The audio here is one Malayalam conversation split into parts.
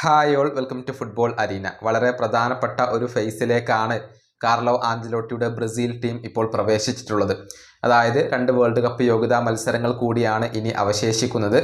Hi all welcome to football arena. വളരെ പ്രധാനപ്പെട്ട ഒരു ഫേസിലേക്കാണ് കാർലോ ആഞ്ചലോട്ടിയുടെ ബ്രസീൽ ടീം ഇപ്പോൾ പ്രവേശിച്ചിട്ടുള്ളത്. അതായത് രണ്ട് വേൾഡ് കപ്പ് യോഗ്യതാ മത്സരങ്ങൾ കൂടിയാണ് ഇനി അവശേഷിക്കുന്നത്.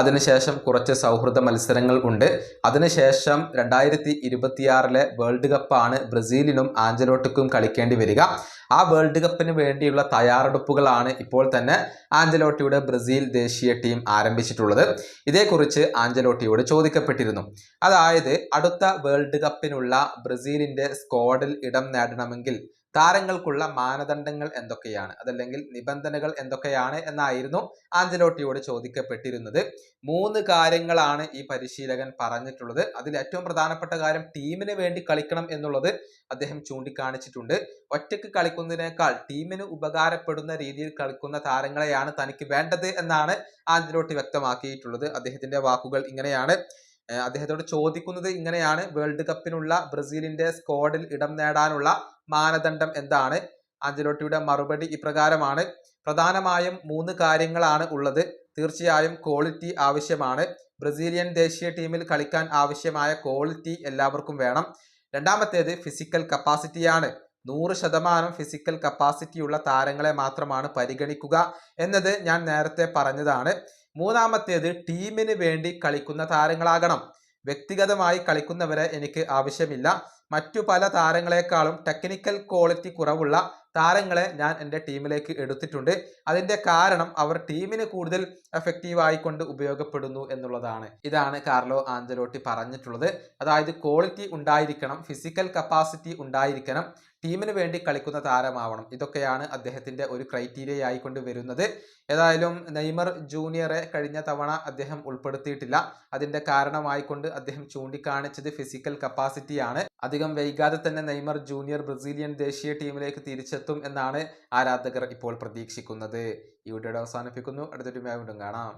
അതിനുശേഷം കുറച്ച് സൗഹൃദ മത്സരങ്ങൾ ഉണ്ട്. അതിനുശേഷം രണ്ടായിരത്തി ഇരുപത്തിയാറിലെ വേൾഡ് കപ്പാണ് ബ്രസീലിനും ആഞ്ചലോട്ടിക്കും കളിക്കേണ്ടി വരിക. ആ വേൾഡ് കപ്പിന് വേണ്ടിയുള്ള തയ്യാറെടുപ്പുകളാണ് ഇപ്പോൾ തന്നെ ആഞ്ചലോട്ടിയുടെ ബ്രസീൽ ദേശീയ ടീം ആരംഭിച്ചിട്ടുള്ളത്. ഇതേക്കുറിച്ച് ആഞ്ചലോട്ടിയോട് ചോദിക്കപ്പെട്ടിരുന്നു. അതായത് അടുത്ത വേൾഡ് കപ്പിനുള്ള ബ്രസീലിന്റെ സ്ക്വാഡിൽ ഇടം നേടണമെങ്കിൽ താരങ്ങൾക്കുള്ള മാനദണ്ഡങ്ങൾ എന്തൊക്കെയാണ്? അതല്ലെങ്കിൽ നിബന്ധനകൾ എന്തൊക്കെയാണ് എന്നായിരുന്നു ആഞ്ചലോട്ടിയോട് ചോദിക്കപ്പെട്ടിരുന്നത്. മൂന്ന് കാര്യങ്ങളാണ് ഈ പരിശീലകൻ പറഞ്ഞിട്ടുള്ളത്. അതിൽ ഏറ്റവും പ്രധാനപ്പെട്ട കാര്യം ടീമിന് വേണ്ടി കളിക്കണം എന്നുള്ളത് അദ്ദേഹം ചൂണ്ടിക്കാണിച്ചിട്ടുണ്ട്. ഒറ്റയ്ക്ക് കളിക്കുന്നതിനേക്കാൾ ടീമിന് ഉപകാരപ്പെടുന്ന രീതിയിൽ കളിക്കുന്ന താരങ്ങളെയാണ് തനിക്ക് വേണ്ടത് എന്നാണ് ആഞ്ചലോട്ടി വ്യക്തമാക്കിയിട്ടുള്ളത്. അദ്ദേഹത്തിന്റെ വാക്കുകൾ ഇങ്ങനെയാണ്. അദ്ദേഹത്തോട് ചോദിക്കുന്നത് ഇങ്ങനെയാണ്. വേൾഡ് കപ്പിനുള്ള ബ്രസീലിന്റെ സ്ക്വാഡിൽ ഇടം നേടാനുള്ള മാനദണ്ഡം എന്താണ്? ആഞ്ചലോട്ടിയുടെ മറുപടി ഇപ്രകാരമാണ്. പ്രധാനമായും മൂന്ന് കാര്യങ്ങളാണ് ഉള്ളത്. തീർച്ചയായും ക്വാളിറ്റി ആവശ്യമാണ്. ബ്രസീലിയൻ ദേശീയ ടീമിൽ കളിക്കാൻ ആവശ്യമായ ക്വാളിറ്റി എല്ലാവർക്കും വേണം. രണ്ടാമത്തേത് ഫിസിക്കൽ കപ്പാസിറ്റിയാണ് നൂറ് ശതമാനം ഫിസിക്കൽ കപ്പാസിറ്റിയുള്ള താരങ്ങളെ മാത്രമാണ് പരിഗണിക്കുക എന്നത് ഞാൻ നേരത്തെ പറഞ്ഞതാണ്. മൂന്നാമത്തേത് ടീമിന് വേണ്ടി കളിക്കുന്ന താരങ്ങളാകണം. വ്യക്തിഗതമായി കളിക്കുന്നവരെ എനിക്ക് ആവശ്യമില്ല. മറ്റു പല താരങ്ങളെക്കാളും ടെക്നിക്കൽ ക്വാളിറ്റി കുറവുള്ള താരങ്ങളെ ഞാൻ എന്റെ ടീമിലേക്ക് എടുത്തിട്ടുണ്ട്. അതിന്റെ കാരണം അവർ ടീമിന് കൂടുതൽ എഫക്റ്റീവ് ആയിക്കൊണ്ട് ഉപയോഗപ്പെടുന്നു എന്നുള്ളതാണ്. ഇതാണ് കാർലോ ആഞ്ചലോട്ടി പറഞ്ഞിട്ടുള്ളത്. അതായത് ക്വാളിറ്റി ഉണ്ടായിരിക്കണം ഫിസിക്കൽ കപ്പാസിറ്റി ഉണ്ടായിരിക്കണം ടീമിന് വേണ്ടി കളിക്കുന്ന താരമാവണം. ഇതൊക്കെയാണ് അദ്ദേഹത്തിന്റെ ഒരു ക്രൈറ്റീരിയ ആയിക്കൊണ്ട് വരുന്നത്. ഏതായാലും നെയ്മർ ജൂനിയറെ കഴിഞ്ഞ തവണ അദ്ദേഹം ഉൾപ്പെടുത്തിയിട്ടില്ല. അതിന്റെ കാരണമായിക്കൊണ്ട് അദ്ദേഹം ചൂണ്ടിക്കാണിച്ചത് ഫിസിക്കൽ കപ്പാസിറ്റിയാണ് അധികം വൈകാതെ തന്നെ നെയ്മർ ജൂനിയർ ബ്രസീലിയൻ ദേശീയ ടീമിലേക്ക് തിരിച്ചെത്തും എന്നാണ് ആരാധകർ ഇപ്പോൾ പ്രതീക്ഷിക്കുന്നത്. ഈ വീഡിയോ അവസാനിപ്പിക്കുന്നു. അടുത്തൊരു വീണ്ടും കാണാം.